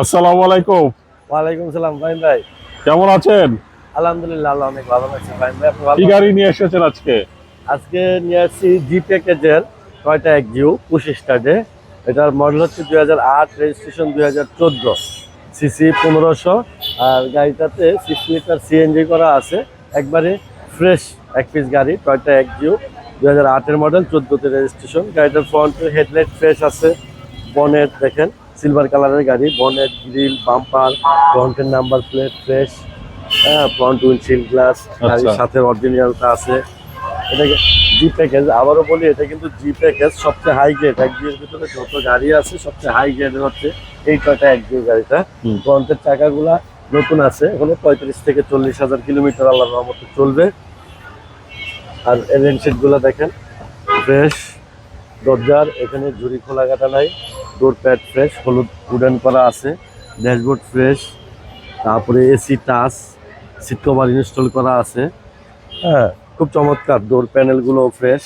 আসসালামু আলাইকুম। ওয়ালাইকুম সালাম ভাই ভাই। কেমন আছেন? আলহামদুলিল্লাহ অনেক ভালো লাগছে ভাই ভাই আপনি ভালো কি গাড়ি নিয়ে এসেছেন আজকে? আজকে নিয়ে আসছি জি প্যাকেজের টয়টা এক জিও পঁচিশ স্টার্টে এটার মডেল হচ্ছে দুই হাজার আট রেজিস্ট্রেশন দুই হাজার চোদ্দ। সিসি পনেরোশো আর গাড়িটাতে সিক্স লিটার সিএনজি করা আছে। একবারে ফ্রেশ এক পিস গাড়ি টয়টা এক জিও দুই হাজার আটের মডেল চোদ্দোতে রেজিস্ট্রেশন গাড়িটার ফ্রন্ট হেডলাইট ফ্রেশ আছে বনেট দেখেন। সিলভার কালারের গাড়ি বনেট গ্রিল বাম্পার ফ্রন্টের নাম্বার প্লেট ফ্রেশ হ্যাঁ ফ্রন্ট উইন্ডশিল্ড গ্লাস গাড়ির। সাথে অরিজিনালটা আছে। এটাকে জি প্যাকেজ আবারও বলি এটা কিন্তু জি প্যাকেজ সবচেয়ে হাই গ্রেড এক জিওর ভিতরে যত গাড়ি আছে সবচেয়ে হাই গ্রেডের হচ্ছে এই টয়টা এক জিও গাড়িটা। ফ্রন্টের চাকাগুলা নতুন আছে এখনও পঁয়ত্রিশ থেকে চল্লিশ হাজার কিলোমিটার আল্লাহ রহমতে চলবে। আর এলেনগুলা দেখেন ফ্রেশ দরজার এখানে ঝুড়ি খোলা কাটা নাই। ডোর প্যাড ফ্রেশ হলুদ উডেন করা আছে ড্যাশবোর্ড ফ্রেশ তারপরে AC touch seat cover install করা আছে। হ্যাঁ খুব চমৎকার ডোর প্যানেলগুলো ফ্রেশ।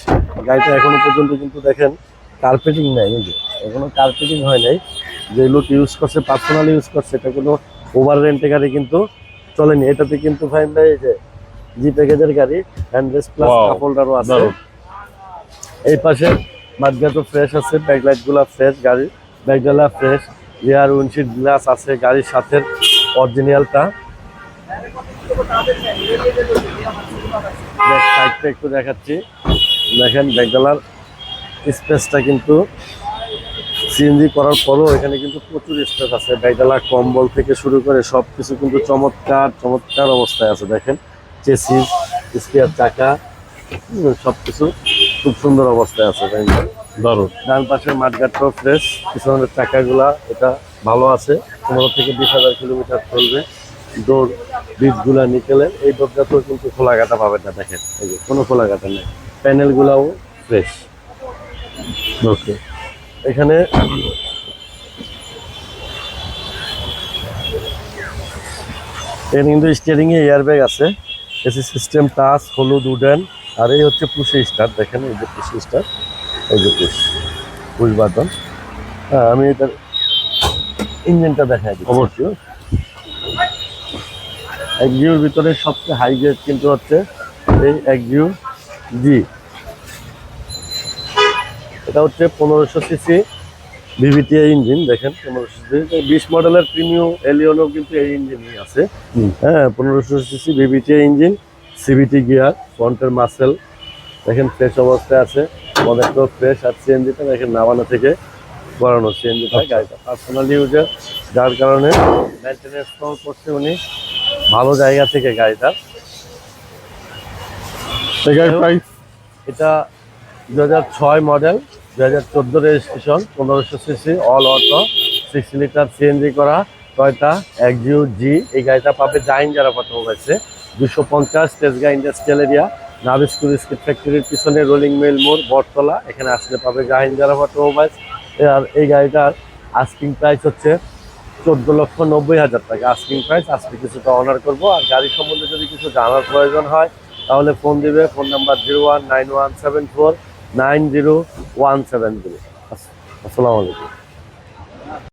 গাড়িটা এখনও পর্যন্ত কিন্তু দেখেন কার্পেটিং নাই এই যে এখনও কার্পেটিং হয় নাই। যে লোক ইউজ করছে পার্সোনালি ইউজ করছে এটা কোনো ওভার রেন্টে গাড়ি কিন্তু চলেনি। এটাতে কিন্তু ফাইন ভাই যে জি প্যাকেজের গাড়ি hand rest plus Wow, cup হোল্ডারও আছে। এই পাশে মাঠগাটো ফ্রেশ আছে ব্যাকলাইটগুলা ফ্রেশ গাড়ির। ব্যাকডালা ফ্রেশ রিয়ার উইন্ডশিল্ড গ্লাস আছে গাড়ির সাথে অরিজিনালটা। একটু দেখাচ্ছি। দেখেন ব্যাকডালার স্পেসটা কিন্তু সিএনজি করার পরও এখানে কিন্তু প্রচুর স্পেস আছে। ব্যাকডালা কম্বল থেকে শুরু করে সব কিছু কিন্তু চমৎকার চমৎকার অবস্থায় আছে। দেখেন, চেসিস, স্পেয়ার চাকা সব কিছু খুব সুন্দর অবস্থায় আছে। না? দারুণ। ডান পাশের মাঠঘাটটাও ফ্রেশ পিছনের চাকাগুলা এটা ভালো আছে। পনেরো থেকে বিশ হাজার কিলোমিটার চলবে। ডোর বিটগুলা নিকেলের এই দরজাতেও কিন্তু খোলা কাটা পাবেন না দেখেন। এই যে কোনো খোলা কাটা নেই। প্যানেলগুলাও ফ্রেশ ওকে। এখানে এখানে কিন্তু স্টিয়ারিং এ এয়ারব্যাগ আছে। এসি সিস্টেম টাচ হলুদ উডেন আর এই হচ্ছে পুষে স্টার দেখেন এই যে পুষে স্টার এই যে পুষ পুষ বাটন। হ্যাঁ আমি এটার ইঞ্জিনটা দেখাই দিচ্ছি। অবশ্যই। একজিওর ভিতরে সবচেয়ে হাই গ্রেড কিন্তু হচ্ছে এই একজিও জি এটা হচ্ছে পনেরোশো সিসি ভিভিটিআই ইঞ্জিন দেখেন পনেরোশো সিসি বিশ মডেলের প্রিমিয়াম এলিয়নও কিন্তু এই ইঞ্জিনই আছে। হ্যাঁ পনেরোশো CC VVTI engine CVT gear ফ্রন্টের মাসেল দেখেন ফ্রেশ অবস্থায় আছে। অনেকটা ফ্রেশ আর সিএনজিটা দেখেন নামানো থেকে করানো সিএনজিটা গাড়িটা পার্সোনাল ইউজার যার কারণে মেনটেন্যান্স করছে উনি। ভালো জায়গা থেকে গাড়িটা। এটা দু হাজার ছয় মডেল দু হাজার চোদ্দ রেজিস্ট্রেশন পনেরোশো CC all auto six litre CNG করা টয়টা একজিও জি এই গাড়িটা পাবে জাইন যারা পাঠানো হয়েছে দুশো পঞ্চাশ তেজগা ইন্ডাস্ট্রিয়াল এরিয়া নাবিস্কুল স্কিট ফ্যাক্টরির পিছনে রোলিং মিল মোড়, বটতলা। এখানে আসলে পাবে জাহিন যারা অটোমোবাইলস আর এই গাড়িটার আস্কিং প্রাইস হচ্ছে চোদ্দ লক্ষ নব্বই হাজার টাকা। আস্কিং প্রাইস আজকে কিছুটা অনার করব। আর গাড়ি সম্বন্ধে যদি কিছু জানার প্রয়োজন হয়, তাহলে ফোন দিবে। Phone number zero one nine one seven four nine zero one seven zero আসসালামু আলাইকুম।